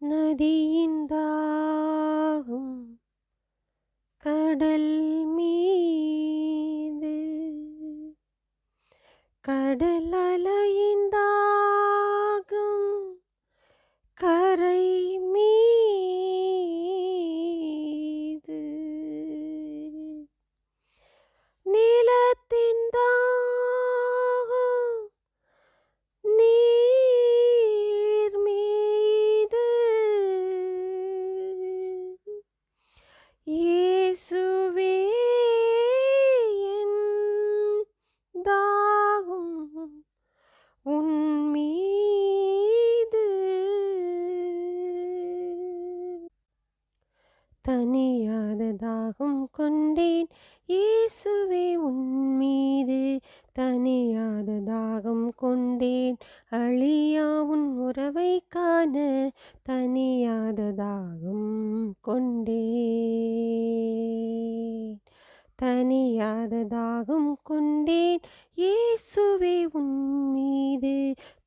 நதியின் தாகம் கடல் மீது கடல் தனியாத தாகம் கொண்டேன். இயேசுவே உன்மீது தனியாத தாகம் கொண்டேன். அழியா உன் உறவை காண தனியாத தாகம் கொண்டேன். தனியாத தாகம் கொண்டேன். இயேசுவே உன்மீது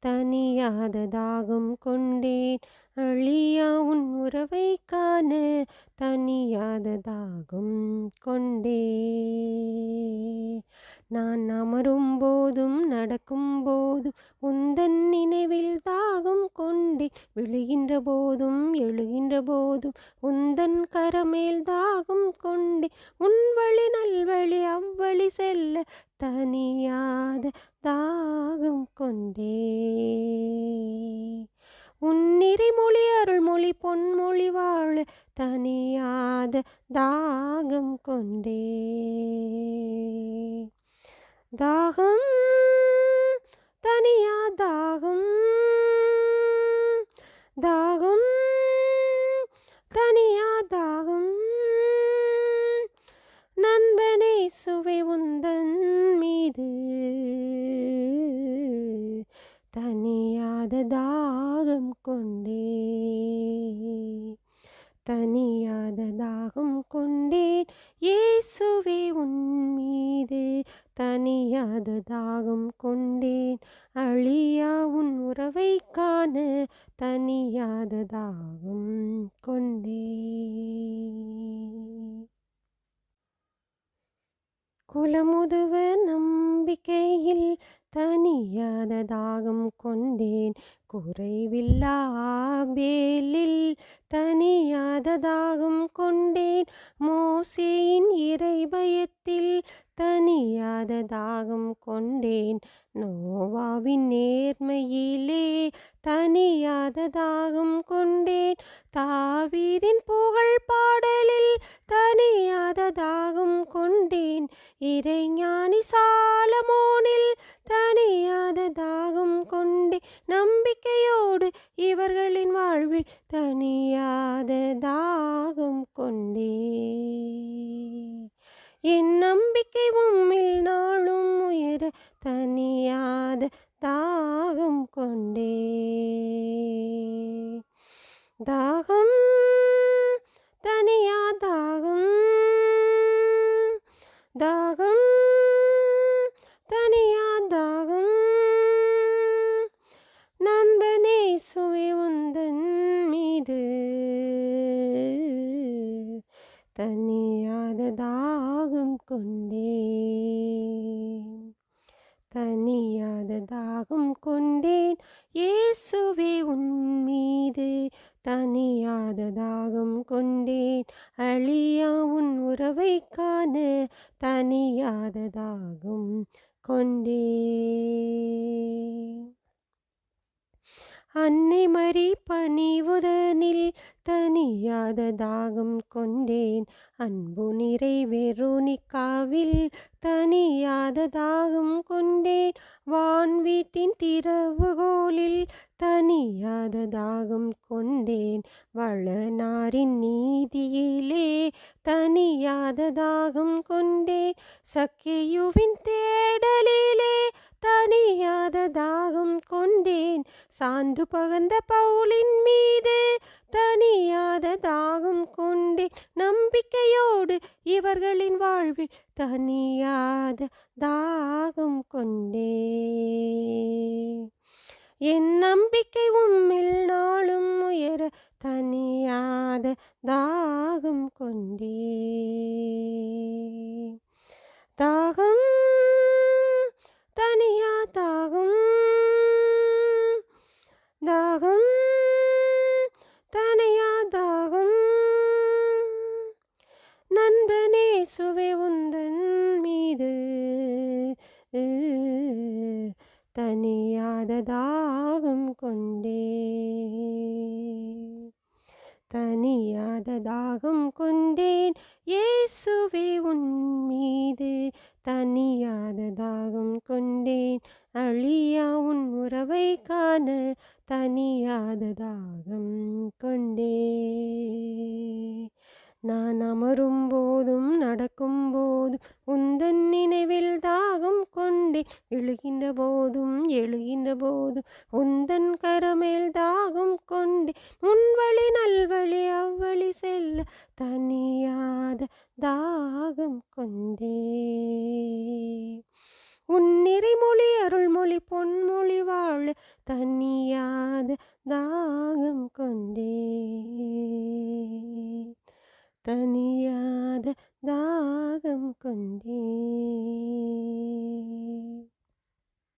தனியாத தாகம் கொண்டேன். அழியா உன் உறவை காண தனியாத தாகம் கொண்டே. நான் அமரும் போதும் நடக்கும் போதும் உந்தன் நினைவில் தாகம் கொண்டே. விழுகின்ற போதும் எழுகின்ற போதும் உந்தன் கரமேல் தாகம் கொண்டே. உன் வழி அவ்வழி செல்ல தனியாத தாகம் கொண்டே. உன்னிறை மொழி அருள்மொழி பொன்மொழி வாழ தனியாத தாகம் கொண்டே. தாகம் தனியா தாகம் தாகம் தனியா தாகம் நண்பனே சுவை உந்தன் மீது தனியாத தாகம் கொண்டே. தனியாத தாகம் கொண்டேன் இயேசுவே உன் மீது. தனியாத தாகம் கொண்டேன் அழியா உன் உறவை காண. தனியாத தாகம் கொண்டே குலமுதுவ நம்பிக்கையில் தனியாத தாகம் கொண்டேன். குறைவில்லா பேலில் தனியாத தாகம் கொண்டேன். மோசேயின் இறை பயத்தில் தனியாத தாகம் கொண்டேன். நோவாவின் நேர்மையிலே தனியாத தாகம் கொண்டேன். தாவீதின் புகழ் பாடலில் தனியாத தாகம் கொண்டேன். இறைஞானி சாலமோனில் தனியாத தாகம் கொண்டே நம்பிக்கையோடு இவர்களின் வாழ்வில் தனியாத தாகம் கொண்டே. என் நம்பிக்கை உம்மில் நாளும் உயர தனியாத தாகம் கொண்டே. தாகம் தனியா தாகம் தாகம் தனியா தாகம் நண்பனே சுவை உந்தன் மீது தனியாத தாகம் கொண்டே. தனியாத தாகம் கொண்டேன் இயேசுவே உன் மீது தனியாத தாகம் கொண்டேன் அழியா உன் உறவை காண தனியாத தாகம் கொண்டே. அன்னை மறி பணிவுதனில் தனியாத தாகம் கொண்டேன். அன்பு நிறை வெரோனிக்காவில் தனியாத தாகம் கொண்டேன். வான் வீட்டின் திறவுகோலில் தனியாத தாகம் கொண்டேன். வளனாரின் நீதியிலே தனியாத தாகம் கொண்டேன். சக்கியுவின் தேடலிலே தனியாத தாகம் கொண்டேன். சான்று பகந்த பவுலின் மீது தனியாத தாகம் கொண்டேன். நம்பிக்கையோடு இவர்களின் வாழ்வில் தனியாத தாகம் கொண்டே என் நம்பிக்கை உம்மில் நாளும் உயர தனியாத தாகம் கொண்டே தாகம் தனியாத தாகம் கொண்டே. தனியாத தாகம் கொண்டேன். இயேசுவே உன் மீது தனியாத தாகம் கொண்டேன். அழியா உன் உறவை காண தனியாத தாகம் கொண்டே. நான் அமரும் போதும் நடக்கும் போதும் உந்தன் நினைவில் தாகம் கொண்டே. எழுகின்ற போதும் எழுகின்ற போதும் உந்தன் கரமேல் தாகம் கொண்டு முன்வழி நல்வழி அவ்வழி செல்ல தனியாத தாகம் கொண்டே. உன் நிறைமொழி அருள்மொழி பொன்மொழி வாழ தனியாத தாகம் கொண்டே. தனியா